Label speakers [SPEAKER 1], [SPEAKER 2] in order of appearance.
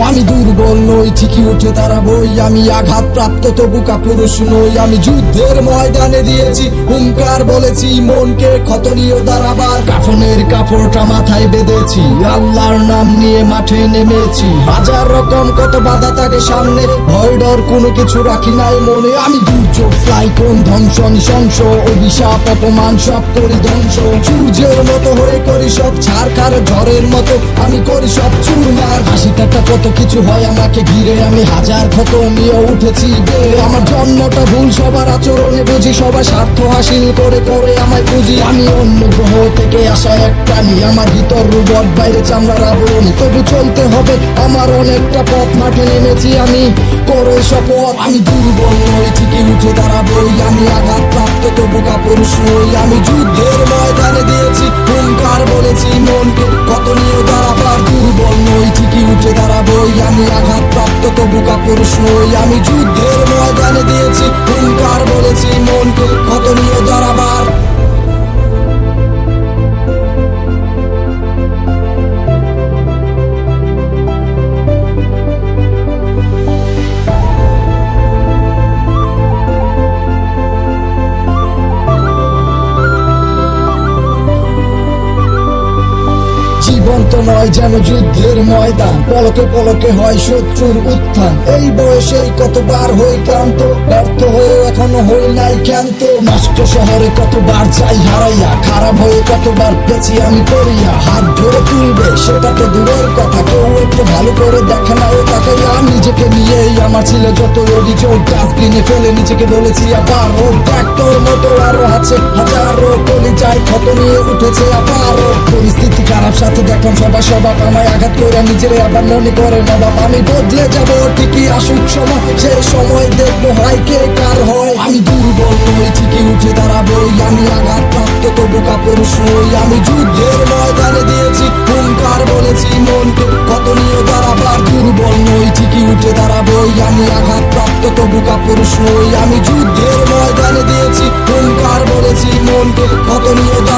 [SPEAKER 1] নই, ঠিকই উঠে দাঁড়াবই। আমি আঘাত প্রাপ্ত তবু কাপুরুষ নই। আমি যুদ্ধের ময়দানে দিয়েছি, হুঙ্কার বলেছি, মনকে ক্ষত নিয়ে দাঁড়াবার। কাফনের কাপড়টা মাথায় বেঁধেছি, আল্লাহর নাম নিয়ে মাঠে নেমেছি। হাজার রকম কত বাধা থাকে সামনে ভয় কোনো কিছু রাখি নাই মনে। আমি দুর্যোগ, ফ্লাই কোন ধ্বংস নৃশংস অভিশাপ, অপমান, সব করি ধ্বংস। সূর্যের মতো হয়ে করি সব ছাড়খার ঝড়ের মতো আমি করি সব চুরমার। হাসি টাকা কত কিছু হয় আমাকে ঘিরে, আমি হাজার ক্ষত নিয়ে উঠেছি আমার জন্মটা ভুল, সবার আচরণে বুঝি, সবার স্বার্থ হাসিল করে করে আমায় বুঝি আমি অন্য গ্রহ থেকে আসা এক প্রাণী, আমার ভিতর রোবট বাইরে চামড়ার আবরণী। তবু চলতে হবে, আমার অনেকটা পথ মাঠে নেমেছি আমি। করে শপথ। আমি দুর্বল নই, ঠিকই উঠে দাঁড়াবই। আমি আঘাত প্রাপ্ত তবু কাপুরুষ নই। আমি যুদ্ধের ময়দানে তবু কাপুরুষ নই আমি যুদ্ধের ময়দানে দিয়েছি। হুঙ্কার বলেছি মনকে কত নিয়ে দাঁড়াবার। জীবন তো নয় যেন যুদ্ধের ময়দান। পলকে পলকে হয় শত্রুর উত্থান। এই বয়সেই কতবার হই ক্লান্ত, ব্যর্থ হয়ে এখনও হই নাই ক্ষান্ত। নষ্ট শহরে কতবার যাই হারাইয়া, খারাপ হয়ে কতবার পেছি আমি পড়িয়া। হাত ধরে তুলবে সেটা তো দূরের কথা। কেউ একটু ভালো করে দেখে না ও তাকে। নিজেকে নিয়েই আমার ছিল যত অভিযোগ। ডাস্টবিনে ফেলে নিজেকে বলেছি আবার, ও মতো আরও আছে, হাজারো কলি যাই ক্ষত নিয়ে উঠেছে আবারও। পরিস্থিতি খারাপ, সাথে দেখলাম সবাই সবাই আমায় আঘাত করে নিজের আবার মনে করে না বাবা আমি বদলে যাব, ঠিকই আসুক সময়, সে সময় দেখব হয় কে কার হয়। আমি দুর্বল নই, ঠিকই উঠে দাঁড়াবই আমি আঘাত প্রাপ্ত তবু কাপুরুষ নই আমি যুদ্ধের ময়দানে দিয়েছি হুঙ্কার বলেছি, মনকে কত নিয়ে দাঁড়াবার দুর্বল নই, ঠিকই উঠে দাঁড়াবই আমি আঘাত প্রাপ্ত তবু কাপুরুষ নই আমি যুদ্ধের ময়দানে দিয়েছি হুঙ্কার কত নিয়ে